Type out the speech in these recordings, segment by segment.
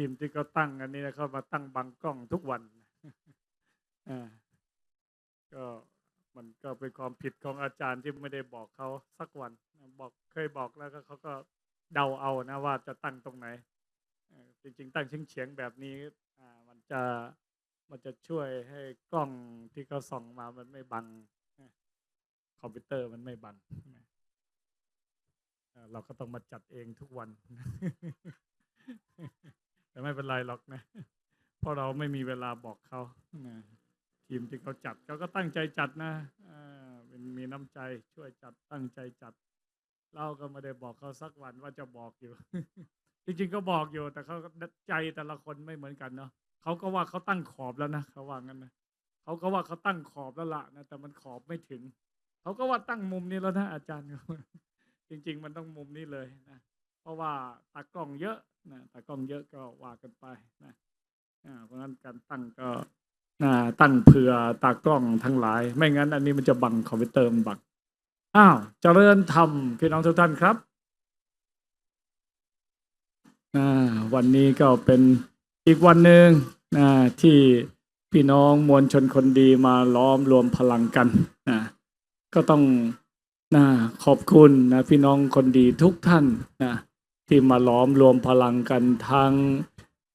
ทีมที่เขาตั้งอันนี้นะเขามาตั้งบังกล้องทุกวันอ่าก็มันก็เป็นความผิดของอาจารย์ที่ไม่ได้บอกเขาสักวันบอกเคยบอกแล้วก็เขาก็เดาเอานะว่าจะตั้งตรงไหนจริง ๆ ตั้งเฉียงๆแบบนี้อ่ามันจะมันจะช่วยให้กล้องที่เขาส่องมามันไม่บังคอมพิวเตอร์มันไม่บังเอ่อเราก็ต้องมาจัดเองทุกวัน แต่ไม่เป็นไรหรอกนะเพราะเราไม่มีเวลาบอกเขานะทีมที่เขาจัดเขาก็ตั้งใจจัดนะอ่าเป็นมีน้ำใจช่วยจัดตั้งใจจัด เราก็ไม่ได้บอกเขาสักวันว่าจะบอกอยู่ จริงๆก็บอกอยู่ แต่เขาก็ใจแต่ละคนไม่เหมือนกันเนาะเขาก็ว่าเขาตั้งขอบแล้วนะเขาว่างั้นนะเขาก็ว่าเขาตั้งขอบแล้วละนะแต่มันขอบไม่ถึงเขาก็ว่าตั้งมุมนี้แล้วนะอาจารย์จริง ๆ มันต้องมุมนี้เลยนะเพราะว่าตากล้องเยอะ นะตากล้องเยอะก็ว่ากันไปนะเพราะฉะนั้นการตั้งก็ตั้งเผื่อตากล้องทั้งหลาย ไม่งั้น อันนี้มันจะบังคอมพิวเตอร์มันบังอ้าวเจริญธรรมพี่น้องทุกท่านครับวันนี้ก็เป็นอีกวันหนึ่งนะที่พี่น้องมวลชนคนดีมาล้อมรวมพลังกันนะก็ต้องนะขอบคุณนะพี่น้องคนดีทุกท่านนะ ที่มาล้อมรวมพลังกันทั้ง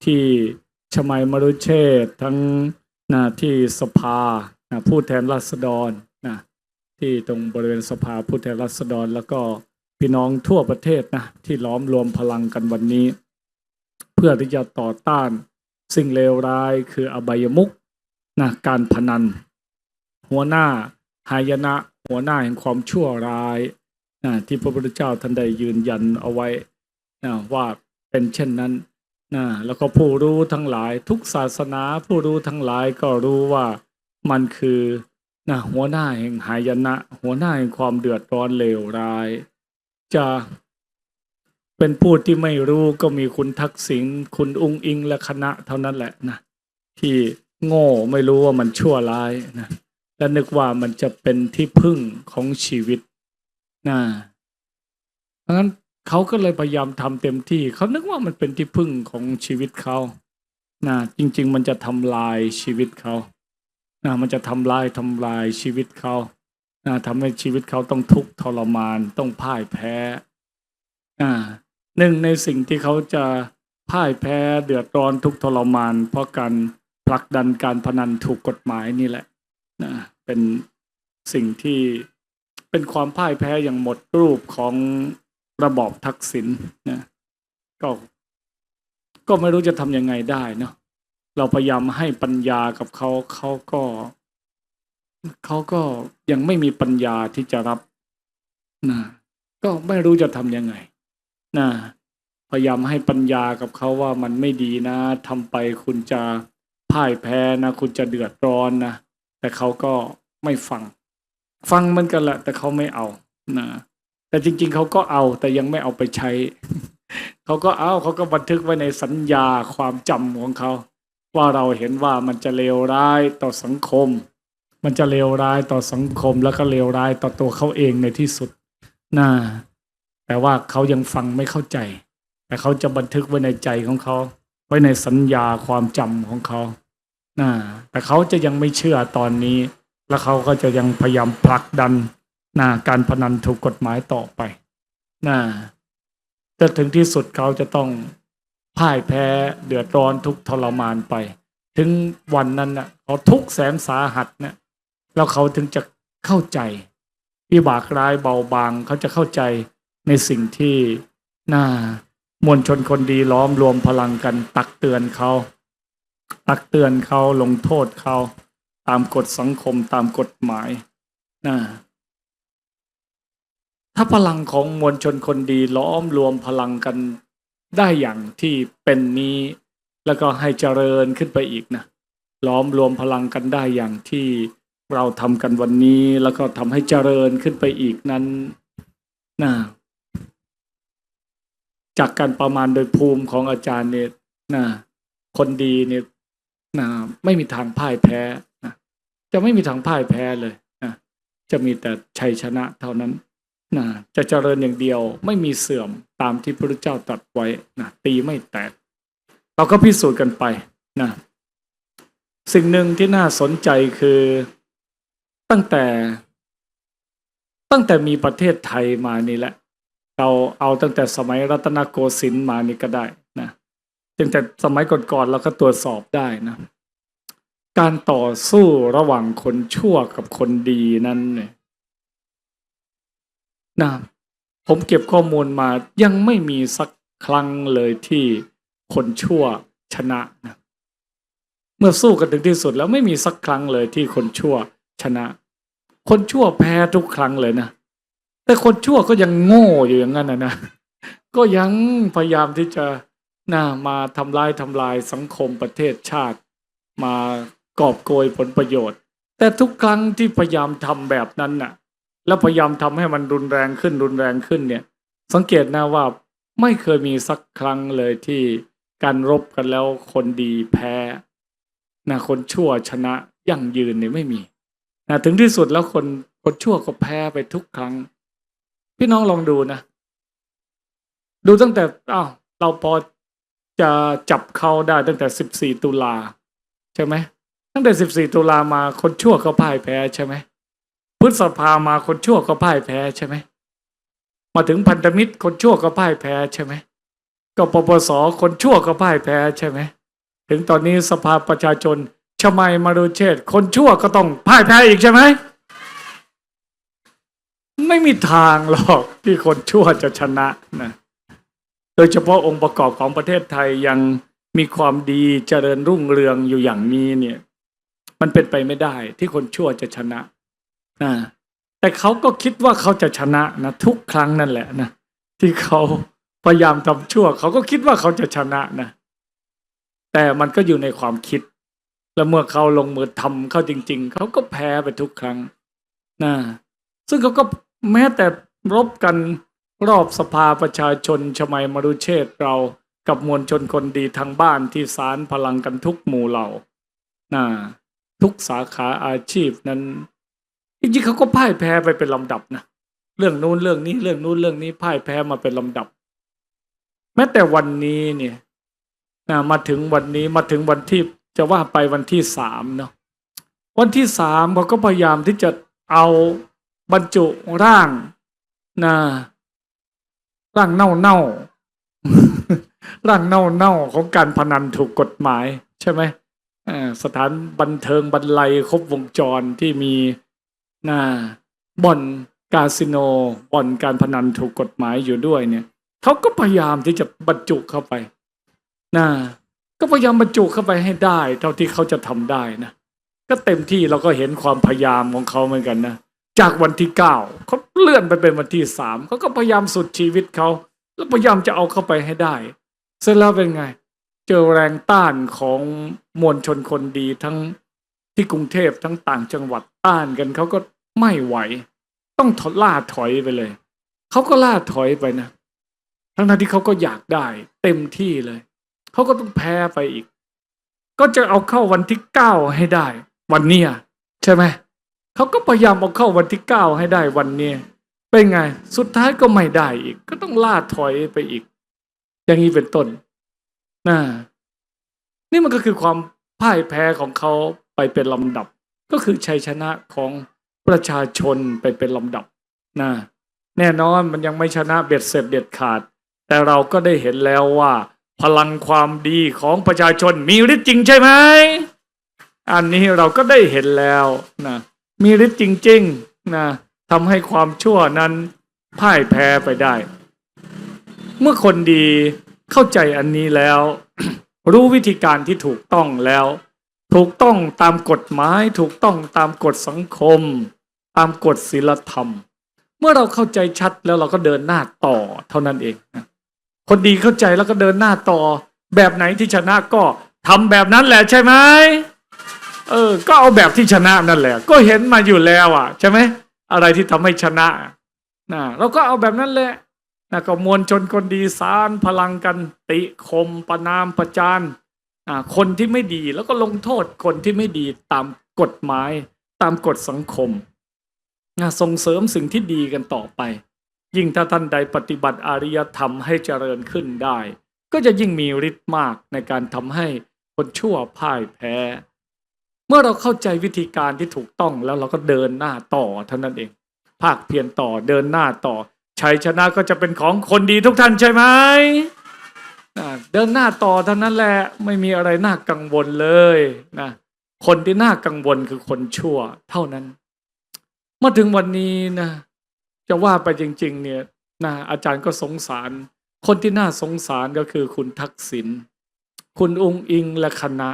ที่ชมัยมรุเชษทั้งนะที่สภานะผู้แทนราษฎรนะที่ตรงบริเวณสภาผู้แทนราษฎร แล้วก็พี่น้องทั่วประเทศนะที่ล้อมรวมพลังกันวันนี้ เพื่อที่จะต่อต้านสิ่งเลวร้ายคืออบายมุกนะการพนัน หัวหน้าหายนะหัวหน้าแห่งความชั่วร้ายนะที่พระพุทธเจ้าท่านได้ยืนยันเอาไว้ ว่าเป็นเช่นนั้นนะแล้วก็ผู้รู้ทั้งหลาย ทุกศาสนาผู้รู้ทั้งหลายก็รู้ว่ามันคือนะหัวหน้าแห่งหายนะ หัวหน้าแห่งความเดือดร้อนเลวร้าย จะเป็นผู้ที่ไม่รู้ก็มีคุณทักษิณคุณอุงอิงและคณะเท่านั้นแหละนะที่โง่ไม่รู้ว่ามันชั่วร้ายนะและนึกว่ามันจะเป็นที่พึ่งของชีวิตนะเพราะฉะนั้น เขาก็เลยพยายามทำเต็มที่ เขานึกว่ามันเป็นที่พึ่งของชีวิตเขานะจริง ๆ มันจะทำลายชีวิตเขานะมันจะทำลายทำลายชีวิตเขานะทำให้ชีวิตเขาต้องทุกข์ทรมานต้องพ่ายแพ้อ่าหนึ่งในสิ่งที่เขาจะพ่ายแพ้เดือดร้อนทุกข์ทรมาน เพราะการผลักดันการพนันถูกกฎหมายนี่แหละนะเป็นสิ่งที่เป็นความพ่ายแพ้อย่างหมดรูปของ ระบอบทักษิณนะก็ก็ไม่รู้จะทำยังไงได้เนาะเราพยายามให้ปัญญากับเขาเขาก็เขาก็ยังไม่มีปัญญาที่จะรับนะก็ไม่รู้จะทำยังไงนะพยายามให้ปัญญากับเขาว่ามันไม่ดีนะทำไปคุณจะพ่ายแพ้นะ คุณจะเดือดร้อนนะแต่เขาก็ไม่ฟัง ฟังมันกันแหละแต่เขาไม่เอานะ แต่จริง ๆเขาก็เอาแต่ยังไม่เอาไปใช้ เขาก็เอาเขาก็บันทึกไว้ในสัญญาความจำของเขาว่าเราเห็นว่ามันจะเลวร้ายต่อสังคม มันจะเลวร้ายต่อสังคมแล้วก็เลวร้ายต่อตัวเขาเองในที่สุดนะแต่ว่าเขายังฟังไม่เข้าใจ แต่เขาจะบันทึกไว้ในใจของเขา ไว้ในสัญญาความจำของเขานะแต่เขาจะยังไม่เชื่อตอนนี้ แล้วเขาก็จะยังพยายามผลักดัน นะการพนันถูกกฎหมายต่อไปนะจะถึงที่สุดเขาจะต้องพ่ายแพ้เดือดร้อนทุกทรมานไป ถึงวันนั้นนะ่ะเขาทุกแสนสาหัสนะแล้วเขาถึงจะเข้าใจวิบากร้ายเบาบาง เขาจะเข้าใจในสิ่งที่น่ามวลชนคนดีล้อมรวมพลังกันตักเตือนเขาตักเตือนเขาลงโทษเขาตามกฎสังคมตามกฎหมายนะ ถ้าพลังของมวลชนคนดีล้อมรวมพลังกันได้อย่างที่เป็นนี้ แล้วก็ให้เจริญขึ้นไปอีกนะล้อมรวมพลังกันได้อย่างที่เราทำกันวันนี้ แล้วก็ทำให้เจริญขึ้นไปอีกนั้นนะจากการประมาณโดยภูมิของอาจารย์เนี่ยนะคนดีเนี่ยนะไม่มีทางพ่ายแพ้นะจะไม่มีทางพ่ายแพ้เลยนะจะมีแต่ชัยชนะเท่านั้น นะจะเจริญอย่างเดียวไม่มีเสื่อมตามที่พระพุทธเจ้าตรัสไว้นะตีไม่แตก เราก็พิสูจน์กันไปนะสิ่งหนึ่งที่น่าสนใจคือตั้งแต่ตั้งแต่มีประเทศไทยมานี่แหละ เราเอาตั้งแต่สมัยรัตนโกสินทร์มานี่ก็ได้นะตั้งแต่สมัยก่อนๆเราก็ตรวจสอบได้นะการต่อสู้ระหว่างคนชั่วกับคนดีนั้นเนี่ย นะผมเก็บข้อมูลมายังไม่มีสักครั้งเลยที่คนชั่วชนะนะเมื่อสู้กันถึงที่สุดแล้วไม่มีสักครั้งเลยที่คนชั่วชนะ คนชั่วแพ้ทุกครั้งเลยนะแต่คนชั่วก็ยังโง่อยู่อย่างนั้นนะนะก็ยังพยายามที่จะน่ามาทำลายทำลายสังคมประเทศชาติ มากอบโกยผลประโยชน์ แต่ทุกครั้งที่พยายามทำแบบนั้นน่ะ แล้วพยายามทำให้มันรุนแรงขึ้นรุนแรงขึ้นเนี่ย สังเกตนะว่าไม่เคยมีสักครั้งเลยที่การรบกันแล้วคนดีแพ้นะคนชั่วชนะยั่งยืนเนี่ยไม่มีนะถึงที่สุดแล้วคนคนชั่วก็แพ้ไปทุกครั้ง พี่น้องลองดูนะ ดูตั้งแต่อ้าวเราพอจะจับเขาได้ตั้งแต่สิบสี่ตุลาใช่ไหมตั้งแต่สิบสี่ตุลามาคนชั่วก็พ่ายแพ้ใช่ไหม ฤษภามาคนชั่วก็พ่ายแพ้ใช่ไหมมาถึงพันธมิตรคนชั่วก็พ่ายแพ้ใช่ไหมก็ปปสคนชั่วก็พ่ายแพ้ใช่ไหมถึงตอนนี้สภาประชาชนชมัยมารุเชษคนชั่วก็ต้องพ่ายแพ้อีกใช่ไหมไม่มีทางหรอกที่คนชั่วจะชนะนะโดยเฉพาะองค์ประกอบของประเทศไทยยังมีความดีเจริญรุ่งเรืองอยู่อย่างนี้เนี่ย มันเป็นไปไม่ได้ที่คนชั่วจะชนะ นะแต่เขาก็คิดว่าเขาจะชนะนะทุกครั้งนั่นแหละนะที่เขาพยายามทำชั่ว เขาก็คิดว่าเขาจะชนะนะ แต่มันก็อยู่ในความคิด แล้วเมื่อเขาลงมือทำเขาจริง ๆ เขาก็แพ้ไปทุกครั้งนะซึ่งเขาก็แม้แต่รบกันรอบสภาประชาชนชมัยมรุเชษเรากับมวลชนคนดีทางบ้านที่สารพลังกันทุกหมู่เหล่านะทุกสาขาอาชีพนั้น จริงๆเขาก็พ่ายแพ้ไปเป็นลำดับนะเรื่องนู้นเรื่องนี้เรื่องนู้นเรื่องนี้พ่ายแพ้มาเป็นลำดับ แม้แต่วันนี้เนี่ยนะมาถึงวันนี้มาถึงวันที่จะว่าไปวันที่สามเนาะวันที่สามเขาก็พยายามที่จะเอาบรรจุร่างนะร่างเน่าเน่าร่างเน่าเน่าของการพนันถูกกฎหมาย ใช่ไหมอ่าสถานบันเทิงบรรลัยครบวงจรที่มี นะบ่อนคาสิโนบ่อนการพนันถูกกฎหมายอยู่ด้วยเนี่ยเขาก็พยายามที่จะบรรจุเข้าไปนะก็พยายามบรรจุเข้าไปให้ได้ เท่าที่เขาจะทำได้นะก็เต็มที่เราก็เห็นความพยายามของเขาเหมือนกันนะจากวันที่เก้าเขาเลื่อนไปเป็นวันที่สามเขาก็พยายามสุดชีวิตเขาแล้วพยายามจะเอาเข้าไปให้ได้ เสร็จแล้วเป็นไง เจอแรงต้านของมวลชนคนดีทั้งที่กรุงเทพทั้งต่างจังหวัดต้านกันเขาก็ ไม่ไหว ต้องถล่าถอยไปเลย เขาก็ล่าถอยไปนะ ทั้งที่เขาก็อยากได้ เต็มที่เลย เขาก็ต้องแพ้ไปอีก ก็จะเอาเข้าวันที่เก้าให้ได้ วันเนี้ยใช่ไหมเขาก็พยายามเอาเข้าวันที่เก้าให้ได้วันเนี้ยเป็นไง สุดท้ายก็ไม่ได้อีก ก็ต้องล่าถอยไปอีก อย่างนี้เป็นต้นนะนี่มันก็คือความพ่ายแพ้ของเขาไปเป็นลำดับ ก็คือชัยชนะของ ประชาชนไปเป็นลำดับนะแน่นอนมันยังไม่ชนะเบ็ดเสร็จเด็ดขาด แต่เราก็ได้เห็นแล้วว่า พลังความดีของประชาชนมีฤทธิ์จริงใช่ไหมอันนี้เราก็ได้เห็นแล้วนะมีฤทธิ์จริงๆนะทำให้ความชั่วนั้นพ่ายแพ้ไปได้ เมื่อคนดีเข้าใจอันนี้แล้ว รู้วิธีการที่ถูกต้องแล้ว ถูกต้องตามกฎหมาย ถูกต้องตามกฎสังคม ตามกฎศีลธรรม เมื่อเราเข้าใจชัดแล้วเราก็เดินหน้าต่อเท่านั้นเองคนดีเข้าใจแล้วก็เดินหน้าต่อ แบบไหนที่ชนะก็ทำแบบนั้นแหละใช่ไหมเออ ก็เอาแบบที่ชนะนั่นแหละ ก็เห็นมาอยู่แล้วอะ ใช่ไหมอะไรที่ทำให้ชนะนะเราก็เอาแบบนั้นแหละนะก็มวลชนคนดีสารพลังกันติคมประนามประจานอ่าคนที่ไม่ดีแล้วก็ลงโทษคนที่ไม่ดีตามกฎหมาย ตามกฎสังคม ส่งเสริมสิ่งที่ดีกันต่อไป ยิ่งถ้าท่านใดปฏิบัติอารยธรรมให้เจริญขึ้นได้ ก็จะยิ่งมีฤทธิ์มากในการทำให้คนชั่วพ่ายแพ้ เมื่อเราเข้าใจวิธีการที่ถูกต้องแล้วเราก็เดินหน้าต่อเท่านั้นเอง ภาคเพียรต่อเดินหน้าต่อชัยชนะก็จะเป็นของคนดีทุกท่านใช่ไหมเดินหน้าต่อเท่านั้นแหละไม่มีอะไรน่ากังวลเลยนะคนที่น่ากังวลคือคนชั่วเท่านั้น มาถึงวันนี้นะจะว่าไปจริง ๆ เนี่ยนะอาจารย์ก็สงสาร คนที่น่าสงสารก็คือคุณทักษิณคุณองค์อิงและคณะ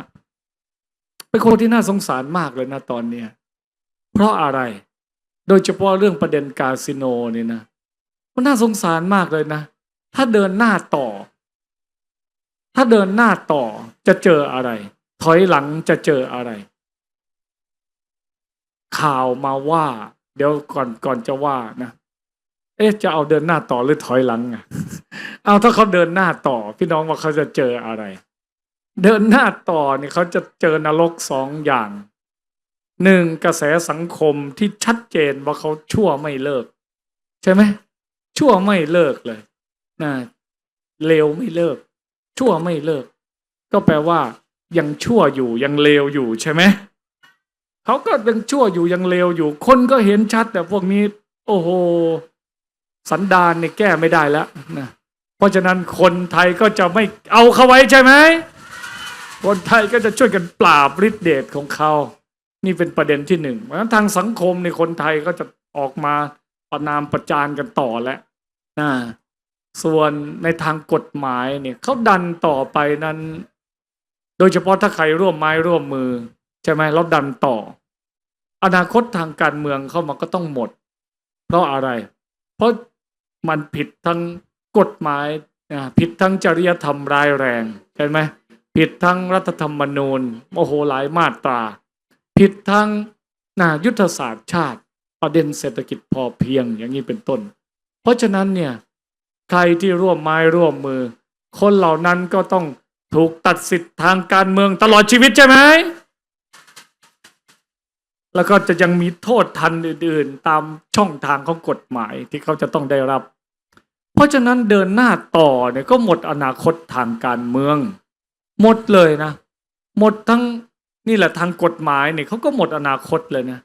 เป็นคนที่น่าสงสารมากเลยนะตอนเนี้ยเพราะอะไรโดยเฉพาะเรื่องประเด็นคาสิโนเนี่ยนะมันน่าสงสารมากเลยนะ ถ้าเดินหน้าต่อ ถ้าเดินหน้าต่อจะเจออะไร ถอยหลังจะเจออะไร ข่าวมาว่า เดี๋ยวก่อนก่อนจะว่านะ เอ๊ะจะเอาเดินหน้าต่อหรือถอยหลังอะเอาถ้าเขาเดินหน้าต่อ พี่น้องว่าเขาจะเจออะไร เดินหน้าต่อเนี่ยเขาจะเจอนรกสองอย่างหนึ่งกระแสสังคมที่ชัดเจนว่าเขาชั่วไม่เลิก ใช่ไหมชั่วไม่เลิกเลยนะเลวไม่เลิก ชั่วไม่เลิก ก็แปลว่า ยังชั่วอยู่ยังเลวอยู่ใช่ไหม เขาก็ยังชั่วอยู่ยังเลวอยู่ คนก็เห็นชัด แต่พวกนี้ โอ้โห สันดานเนี่ยแก้ไม่ได้แล้วนะเพราะฉะนั้นคนไทยก็จะไม่เอาเขาไว้ใช่ไหมคนไทยก็จะช่วยกันปราบฤทธิเดชของเขา นี่เป็นประเด็นที่หนึ่งเพราะฉะนั้นทางสังคมในคนไทยก็จะออกมาประนามประจานกันต่อแล้วนะส่วนในทางกฎหมายเนี่ยเขาดันต่อไปนั้น โดยเฉพาะถ้าใครร่วมไม้ร่วมมือ ใช่ไหมแล้วดันต่อ อนาคตทางการเมืองเข้ามาก็ต้องหมด เพราะอะไร เพราะมันผิดทั้งกฎหมายผิดทั้งจริยธรรมร้ายแรงใช่ไหมผิดทั้งรัฐธรรมนูญโอ้โหหลายมาตรา ผิดทั้งนะยุทธศาสตร์ชาติ ประเด็นเศรษฐกิจพอเพียงอย่างนี้เป็นต้น เพราะฉะนั้นเนี่ยใครที่ร่วมไม้ร่วมมือ คนเหล่านั้นก็ต้องถูกตัดสิทธิ์ทางการเมืองตลอดชีวิตใช่ไหม แล้วก็จะยังมีโทษทันอื่น ๆ ตามช่องทางของกฎหมายที่เขาจะต้องได้รับ เพราะฉะนั้นเดินหน้าต่อเนี่ยก็หมดอนาคตทางการเมือง หมดเลยนะ หมดทั้งนี่แหละทางกฎหมายเนี่ยเขาก็หมดอนาคตเลยนะ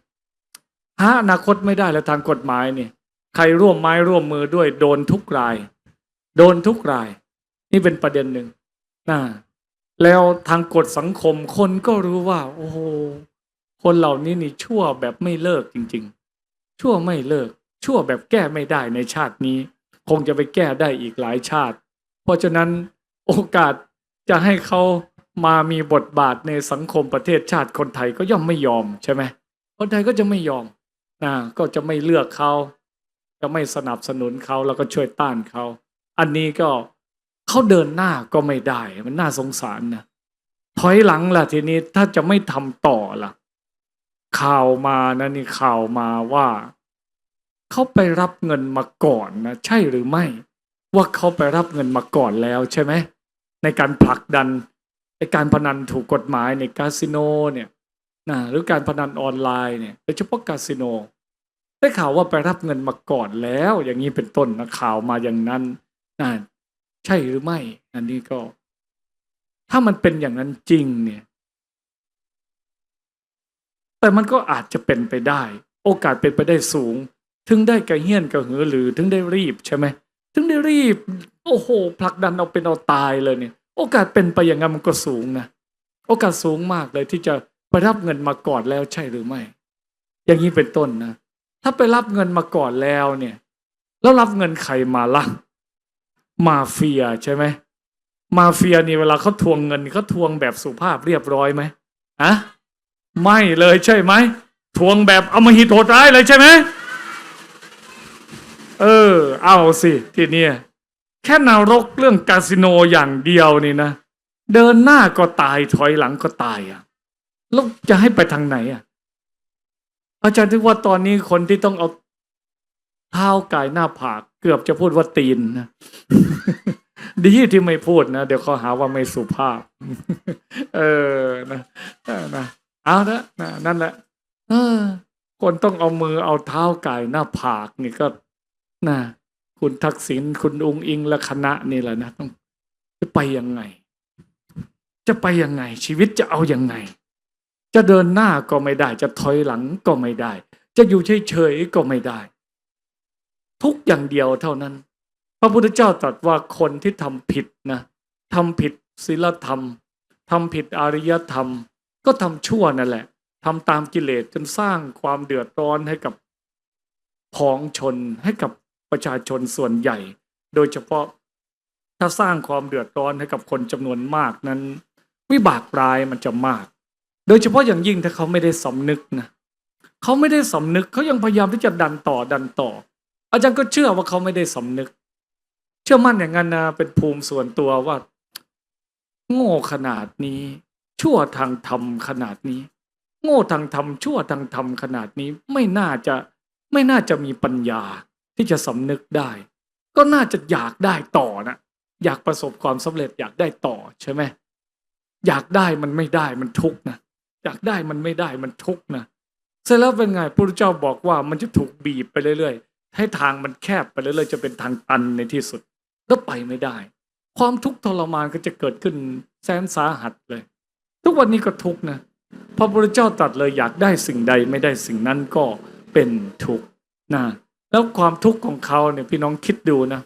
หาอนาคตไม่ได้แล้วทางกฎหมายเนี่ย ใครร่วมไม้ร่วมมือด้วยโดนทุกราย โดนทุกราย นี่เป็นประเด็นหนึ่งนะแล้วทางกฎสังคมคนก็รู้ว่า โอ้โห คนเหล่านี้นี่ชั่วแบบไม่เลิกจริง ๆ ชั่วไม่เลิก ชั่วแบบแก้ไม่ได้ในชาตินี้ คงจะไปแก้ได้อีกหลายชาติ เพราะฉะนั้นโอกาสจะให้เขามามีบทบาทในสังคมประเทศชาติคนไทยก็ย่อมไม่ยอมใช่ไหมคนไทยก็จะไม่ยอมนะก็จะไม่เลือกเขาจะไม่สนับสนุนเขาแล้วก็ช่วยต้านเขา อันนี้ก็เขาเดินหน้าก็ไม่ได้ มันน่าสงสารนะถอยหลังล่ะทีนี้ถ้าจะไม่ทำต่อล่ะ ข่าวมานะนี่ข่าวมาว่า เขาไปรับเงินมาก่อนนะใช่หรือไม่ ว่าเขาไปรับเงินมาก่อนแล้วใช่ไหมในการผลักดันในการพนันถูกกฎหมายในคาสิโนเนี่ยนะหรือการพนันออนไลน์เนี่ยโดยเฉพาะคาสิโน ได้ข่าวว่าไปรับเงินมาก่อนแล้ว อย่างนี้เป็นต้นนะข่าวมาอย่างนั้นนะใช่หรือไม่ อันนี้ก็ ถ้ามันเป็นอย่างนั้นจริงเนี่ย แต่มันก็อาจจะเป็นไปได้ โอกาสเป็นไปได้สูง ถึงได้กระเฮี้ยนกระหือหรือถึงได้รีบใช่ไหมถึงได้รีบ โอ้โหผลักดันเอาเป็นเอาตายเลยเนี่ย โอกาสเป็นไปอย่างนั้นมันก็สูงนะโอกาสสูงมากเลยที่จะไปรับเงินมาก่อนแล้วใช่หรือไม่ อย่างนี้เป็นต้นนะถ้าไปรับเงินมาก่อนแล้วเนี่ย แล้วรับเงินใครมาล่ะมาเฟียใช่ไหมมาเฟียนี่เวลาเขาทวงเงินเขาทวงแบบสุภาพเรียบร้อยไหมอะ ไม่เลยใช่ไหมทวงแบบอมหิตโหดร้ายเลยใช่ไหมเออ เอาสิทีเนี้ยแค่นรกเรื่องคาสิโนอย่างเดียวนี่นะ เดินหน้าก็ตายถอยหลังก็ตายอะแล้วจะให้ไปทางไหนอะ อาจารย์ถึงว่าตอนนี้คนที่ต้องเอาเท้ากายหน้าผาก เกือบจะพูดว่าตีนนะดีที่ไม่พูดนะ เดี๋ยวเขาหาว่าไม่สุภาพ เออนะนะ เอาละนะนั่นแหละ เออ คนต้องเอามือเอาเท้ากายหน้าผากนี่ก็นะคุณทักษิณคุณอุงอิงและคณะนี่แหละนะต้องจะไปยังไง จะไปยังไง ชีวิตจะเอายังไง จะเดินหน้าก็ไม่ได้ จะถอยหลังก็ไม่ได้ จะอยู่เฉยๆก็ไม่ได้ ทุกอย่างเดียวเท่านั้น พระพุทธเจ้าตรัสว่าคนที่ทำผิดนะทำผิดศีลธรรมทำผิดอริยธรรม ก็ทำชั่วนั่นแหละทำตามกิเลสจนสร้างความเดือดร้อนให้กับพ้องชนให้กับประชาชนส่วนใหญ่ โดยเฉพาะถ้าสร้างความเดือดร้อนให้กับคนจำนวนมากนั้น วิบากร้ายมันจะมาก โดยเฉพาะอย่างยิ่งถ้าเขาไม่ได้สำนึกนะเขาไม่ได้สำนึกเขายังพยายามที่จะดันต่อดันต่อ อาจารย์ก็เชื่อว่าเขาไม่ได้สำนึก เชื่อมั่นอย่างนั้นนะเป็นภูมิส่วนตัวว่า โง่ขนาดนี้ ชั่วทางธรรมขนาดนี้ โง่ทางธรรมชั่วทางธรรมขนาดนี้ไม่น่าจะไม่น่าจะมีปัญญาที่จะสำนึกได้ ก็น่าจะอยากได้ต่อนะอยากประสบความสำเร็จอยากได้ต่อใช่ไหมอยากได้มันไม่ได้มันทุกนะอยากได้มันไม่ได้มันทุกนะเสร็จแล้วเป็นไงพระพุทธเจ้าบอกว่ามันจะถูกบีบไปเรื่อยๆ ให้ทางมันแคบไปเรื่อยๆ จะเป็นทางตันในที่สุด แล้วไปไม่ได้ ความทุกข์ทรมานก็จะเกิดขึ้นแสนสาหัสเลย ทุกวันนี้ก็ทุกนะพระพุทธเจ้าตรัสเลยอยากได้สิ่งใดไม่ได้สิ่งนั้นก็เป็นทุกข์นะแล้วความทุกข์ของเขาเนี่ยพี่น้องคิดดูนะ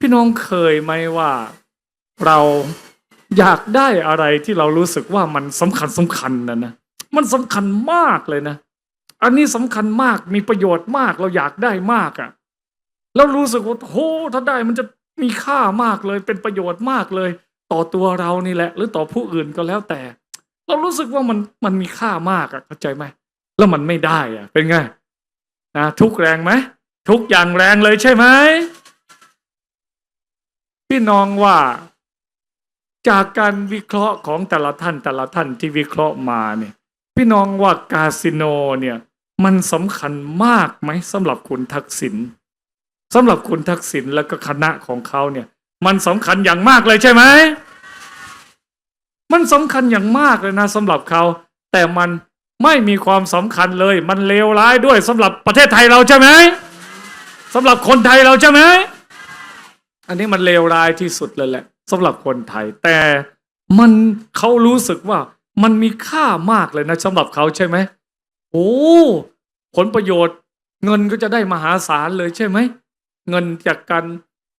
พี่น้องเคยไหมว่าเราอยากได้อะไรที่เรารู้สึกว่ามันสำคัญสำคัญนะนะมันสำคัญมากเลยนะ อันนี้สำคัญมากมีประโยชน์มากเราอยากได้มากอะ่ะแล้วรู้สึกว่าโหถ้าได้มันจะมีค่ามากเลยเป็นประโยชน์มากเลย ต่อตัวเรานี่แหละ หรือต่อผู้อื่นก็แล้วแต่ เรารู้สึกว่ามันมันมีค่ามากอะ่ะเข้าใจไหมแล้วมันไม่ได้อะ่ะเป็นไงนะทุกแรงไหมทุกอย่างแรงเลยใช่ไหมพี่น้องว่าจากการวิเคราะห์ของแต่ละท่านแต่ละท่านที่วิเคราะห์มาเนี่ย พี่น้องว่ากาสิโนเนี่ยมันสำคัญมากไหมสำหรับคุณทักษิณสำหรับคุณทักษิณแล้วก็คณะของเขาเนี่ย มันสำคัญอย่างมากเลยใช่ไหม มันสำคัญอย่างมากเลยนะสำหรับเขา แต่มันไม่มีความสำคัญเลย มันเลวร้ายด้วยสำหรับประเทศไทยเราใช่ไหมสำหรับคนไทยเราใช่ไหมอันนี้มันเลวร้ายที่สุดเลยแหละสำหรับคนไทย แต่มันเขารู้สึกว่ามันมีค่ามากเลยนะสำหรับเขาใช่ไหมโอ้ผลประโยชน์เงินก็จะได้มหาศาลเลยใช่ไหมเงินจากการ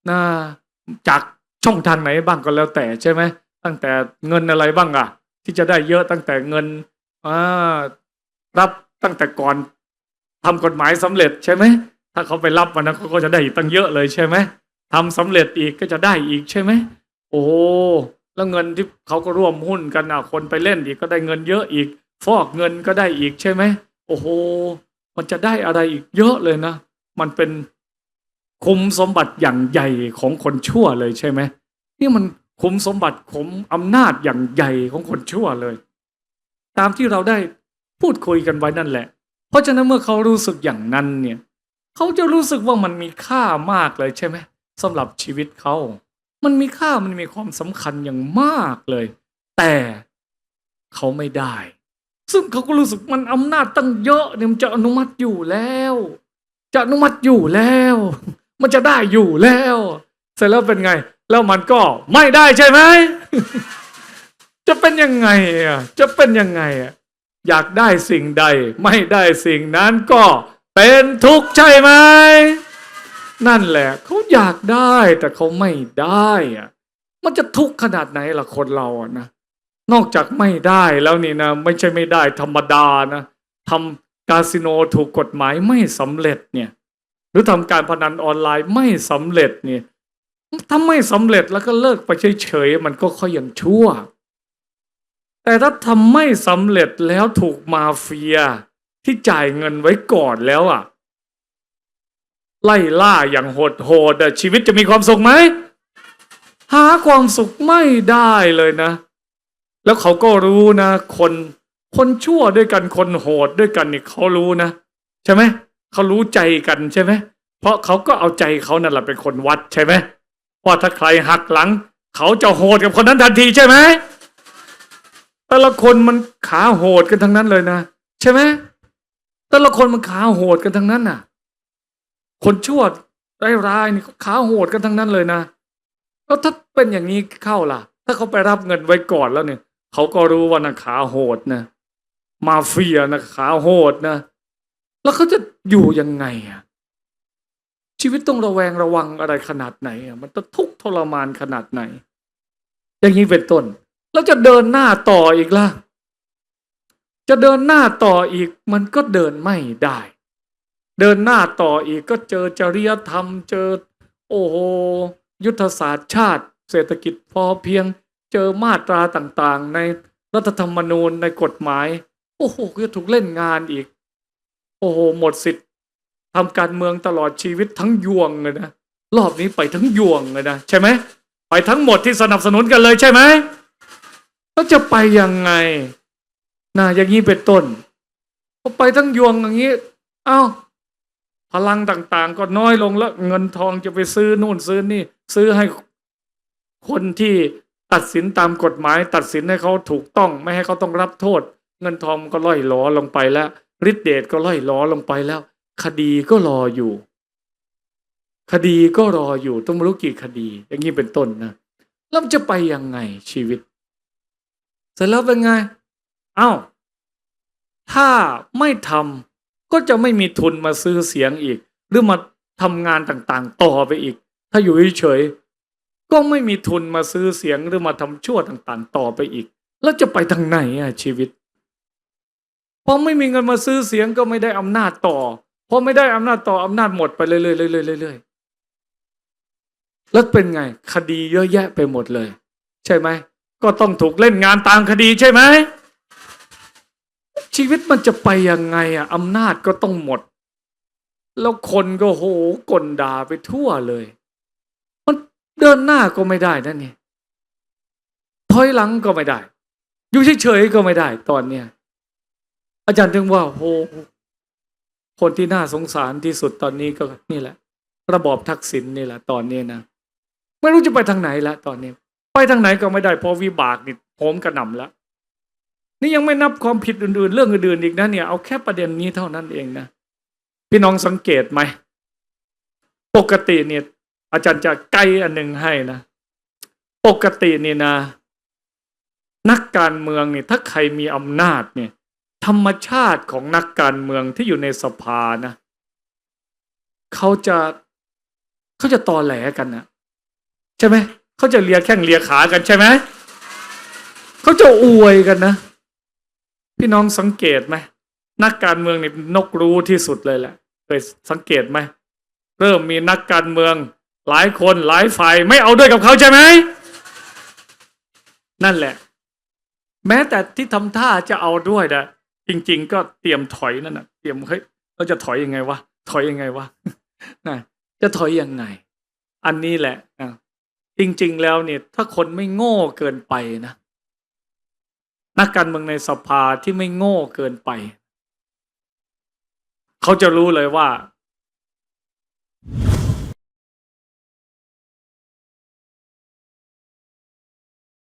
นะจากช่องทางไหนบ้างก็แล้วแต่ใช่ไหม ตั้งแต่เงินอะไรบ้างอะที่จะได้เยอะตั้งแต่เงินอ่ารับตั้งแต่ก่อนทำกฎหมายสำเร็จใช่ไหมถ้าเขาไปรับมันนะเขาก็จะได้อีกตั้งเยอะเลยใช่ไหมทำสำเร็จอีกก็จะได้อีกใช่ไหมโอ้แล้วเงินที่เขาก็ร่วมหุ้นกันอะคนไปเล่นอีกก็ได้เงินเยอะอีก ฟอกเงินก็ได้อีกใช่ไหมโอ้โหมันจะได้อะไรอีกเยอะเลยนะ มันเป็นคุมสมบัติอย่างใหญ่ของคนชั่วเลยใช่ไหมนี่มัน คุมสมบัติขุมอำนาจอย่างใหญ่ของคนชั่วเลย ตามที่เราได้พูดคุยกันไว้นั่นแหละ เพราะฉะนั้นเมื่อเขารู้สึกอย่างนั้นเนี่ยเขาจะรู้สึกว่ามันมีค่ามากเลยใช่ไหมสำหรับชีวิตเขา มันมีค่ามันมีความสำคัญอย่างมากเลย แต่เขาไม่ได้ ซึ่งเขาก็รู้สึกมันอำนาจตั้งเยอะเนี่ยมันจะอนุมัติอยู่แล้ว จะอนุมัติอยู่แล้ว มันจะได้อยู่แล้ว เสร็จแล้วเป็นไง แล้วมันก็ไม่ได้ใช่ไหม จะเป็นยังไงอะจะเป็นยังไงอะอยากได้สิ่งใด ไม่ได้สิ่งนั้นก็เป็นทุกข์ใช่ไหม นั่นแหละเขาอยากได้แต่เขาไม่ได้อะมันจะทุกข์ขนาดไหนล่ะคนเราอะนะนอกจากไม่ได้แล้วนี่นะ ไม่ใช่ไม่ได้ธรรมดานะทำคาสิโนถูกกฎหมายไม่สำเร็จเนี่ย หรือทำการพนันออนไลน์ไม่สำเร็จเนี่ย ถ้าไม่สำเร็จแล้วก็เลิกไปเฉยๆมันก็ค่อยยังชั่ว แต่ถ้าทำไม่สำเร็จแล้วถูกมาเฟียที่จ่ายเงินไว้ก่อนแล้วอะ ไล่ล่าอย่างโหดโหดชีวิตจะมีความสุขไหมหาความสุขไม่ได้เลยนะ แล้วเขาก็รู้นะ คนคนชั่วด้วยกันคนโหดด้วยกันนี่เขารู้นะ ใช่ไหมเขารู้ใจกันใช่ไหมเพราะเขาก็เอาใจเขานั่นแหละเป็นคนวัดใช่ไหม ว่าถ้าใครหักหลัง เขาจะโหดกับคนนั้นทันทีใช่ไหมแต่ละคนมันขาโหดกันทั้งนั้นเลยนะ ใช่ไหมแต่ละคนมันขาโหดกันทั้งนั้นน่ะ คนชั่วร้ายนี่เขาขาโหดกันทั้งนั้นเลยนะแล้วถ้าเป็นอย่างนี้เข้าล่ะ ถ้าเขาไปรับเงินไว้ก่อนแล้วเนี่ย เขาก็รู้ว่านะขาโหดนะมาเฟียนะขาโหดนะ แล้วเขาจะอยู่ยังไงอะ ชีวิตต้องระแวงระวังอะไรขนาดไหนอะมันต้องทุกข์ทรมานขนาดไหน อย่างนี้เป็นต้น แล้วจะเดินหน้าต่ออีกล่ะ จะเดินหน้าต่ออีก มันก็เดินไม่ได้ เดินหน้าต่ออีกก็เจอจริยธรรม เจอ โอ้โหยุทธศาสตร์ชาติ เศรษฐกิจพอเพียง เจอมาตราต่างๆ ในรัฐธรรมนูญในกฎหมาย โอ้โหก็ถูกเล่นงานอีก โอ้โห หมดสิทธิ์ ทำการเมืองตลอดชีวิตทั้งยวงเลยนะรอบนี้ไปทั้งยวงเลยนะใช่ไหมไปทั้งหมดที่สนับสนุนกันเลยใช่ไหมแล้วจะไปยังไงนะอย่างนี้เป็นต้นพอไปทั้งยวงอย่างนี้ เอ้า พลังต่างๆ ก็น้อยลงแล้ว เงินทองจะไปซื้อนู่นซื้อนี่ ซื้อให้คนที่ตัดสินตามกฎหมาย ตัดสินให้เขาถูกต้อง ไม่ให้เขาต้องรับโทษ เงินทองก็ล่อยหล้อลงไปแล้วฤทธิเดชก็ล่อยหล้อลงไปแล้ว คดีก็รออยู่ คดีก็รออยู่ต้องรู้กี่คดี อย่างนี้เป็นต้นนะแล้วจะไปยังไงชีวิต เสร็จแล้วเป็นไง เอ้า ถ้าไม่ทำก็จะไม่มีทุนมาซื้อเสียงอีก หรือมาทำงานต่างๆ ต่อไปอีก ถ้าอยู่เฉยๆก็ไม่มีทุนมาซื้อเสียงหรือมาทำชั่วต่างๆ ต่อไปอีก แล้วจะไปทางไหนอะชีวิตพอไม่มีเงินมาซื้อเสียงก็ไม่ได้อำนาจต่อ พอไม่ได้อำนาจต่ออำนาจหมดไปเรื่อยๆเรื่อยๆเรื่อยๆแล้วเป็นไง คดีเยอะแยะไปหมดเลย ใช่ไหม ก็ต้องถูกเล่นงานตามคดีใช่ไหม ชีวิตมันจะไปยังไงอะอำนาจก็ต้องหมด แล้วคนก็โหกลด่าไปทั่วเลย มันเดินหน้าก็ไม่ได้นั่นนี่ถอยหลังก็ไม่ได้ อยู่เฉยๆก็ไม่ได้ตอนเนี้ยอาจารย์ถึงว่าโห คนที่น่าสงสารที่สุดตอนนี้ก็นี่แหละ ระบอบทักษิณนี่แหละตอนนี้นะไม่รู้จะไปทางไหนละตอนนี้ ไปทางไหนก็ไม่ได้เพราะวิบากนี่โหมกระหน่ำแล้วนี่ยังไม่นับความผิดอื่นๆ เรื่องอื่นๆอีกนะเนี่ยเอาแค่ประเด็นนี้เท่านั้นเองนะพี่น้องสังเกตไหมปกติเนี่ย อาจารย์จะไกลอันหนึ่งให้นะปกตินี่นะ นักการเมืองเนี่ยถ้าใครมีอำนาจเนี่ย ธรรมชาติของนักการเมืองที่อยู่ในสภานะเขาจะเขาจะตอแหลกันนะใช่ไหมเขาจะเลียแข้งเลียขากันใช่ไหมเขาจะอวยกันนะ พี่น้องสังเกตไหมนักการเมืองนี่นกรู้ที่สุดเลยแหละเคยสังเกตไหมเริ่มมีนักการเมือง หลายคนหลายฝ่ายไม่เอาด้วยกับเขาใช่ไหมนั่นแหละ แม้แต่ที่ทำท่าจะเอาด้วยนะ จริง ๆ ก็เตรียมถอยนั่นนะเตรียมเฮ้ยเราจะถอยยังไงวะถอยยังไงวะนะจะถอยยังไง อันนี้แหละนะจริง ๆ แล้วเนี่ย ถ้าคนไม่โง่เกินไปนะนักการเมืองในสภาที่ไม่โง่เกินไป เขาจะรู้เลยว่า